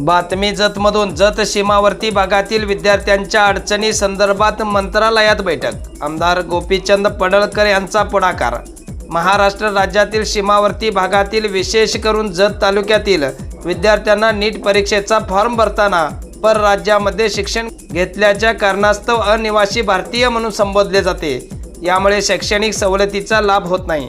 बातमी जतमधून जत सीमावर्ती भागातील विद्यार्थ्यांच्या अडचणी संदर्भात मंत्रालयात बैठक. आमदार गोपीचंद पडळकर यांचा पुढाकार. महाराष्ट्र राज्यातील सीमावर्ती भागातील विशेष करून जत तालुक्यातील विद्यार्थ्यांना नीट परीक्षेचा फॉर्म भरताना परराज्यामध्ये शिक्षण घेतल्याच्या कारणास्तव अनिवासी भारतीय म्हणून संबोधले जाते. यामुळे शैक्षणिक सवलतीचा लाभ होत नाही.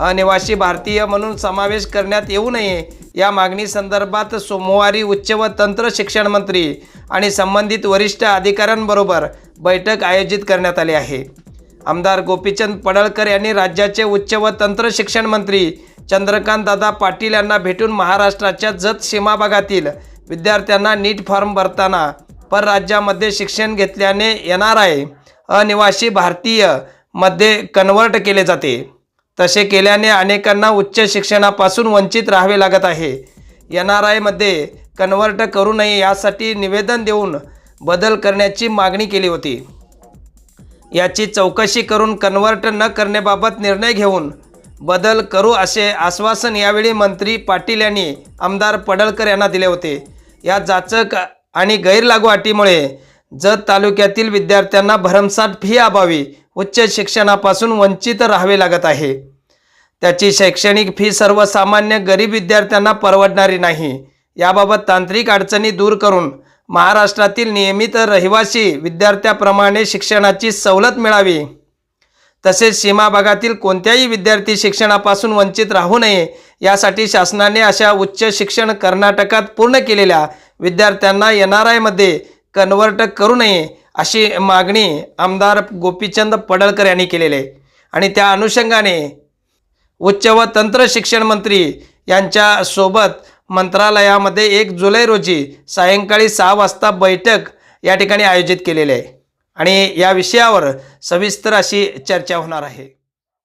अनिवासी भारतीय म्हणून समावेश करण्यात येऊ नये. या मागणी संदर्भात सोमवारी उच्च व तंत्र शिक्षण मंत्री आणि संबंधित वरिष्ठ अधिकाऱ्यांबरोबर बैठक आयोजित करण्यात आली आहे. आमदार गोपीचंद पडळकर यांनी राज्याचे उच्च व तंत्र शिक्षण मंत्री चंद्रकांत दादा पाटील यांना भेटून महाराष्ट्राच्या जत सीमा भागातील विद्यार्थ्यांना नीट फॉर्म भरताना परराज्यामध्ये शिक्षण घेतल्याने येणार आहे. अनिवासी भारतीयमध्ये कन्वर्ट केले जाते. तसे केल्याने अनेकांना उच्च शिक्षणापासून वंचित राहावे लागत आहे. एन आर आयमध्ये कन्वर्ट करू नये यासाठी निवेदन देऊन बदल करण्याची मागणी केली होती. याची चौकशी करून कन्वर्ट न करण्याबाबत निर्णय घेऊन बदल करू असे आश्वासन यावेळी मंत्री पाटील यांनी आमदार पडळकर यांना दिले होते. या जाचक आणि गैरलागू अटीमुळे जत तालुक्यातील विद्यार्थ्यांना भरमसाठ फी अभावी उच्च शिक्षणापासून वंचित राहावे लागत आहे. त्याची शैक्षणिक फी सर्वसामान्य गरीब विद्यार्थ्यांना परवडणारी नाही. याबाबत तांत्रिक अडचणी दूर करून महाराष्ट्रातील नियमित रहिवासी विद्यार्थ्याप्रमाणे शिक्षणाची सवलत मिळावी. तसेच सीमा भागातील कोणत्याही विद्यार्थी शिक्षणापासून वंचित राहू नये यासाठी शासनाने अशा उच्च शिक्षण कर्नाटकात पूर्ण केलेल्या विद्यार्थ्यांना एन आर आयमध्ये कन्वर्ट करू नये अशी मागणी आमदार गोपीचंद पडळकर यांनी केलेली आहे. आणि त्या अनुषंगाने उच्च व तंत्र शिक्षण मंत्री यांच्यासोबत मंत्रालयामध्ये एक जुलै रोजी सायंकाळी सहा वाजता बैठक या ठिकाणी आयोजित केलेली आहे. आणि या विषयावर सविस्तर अशी चर्चा होणार आहे.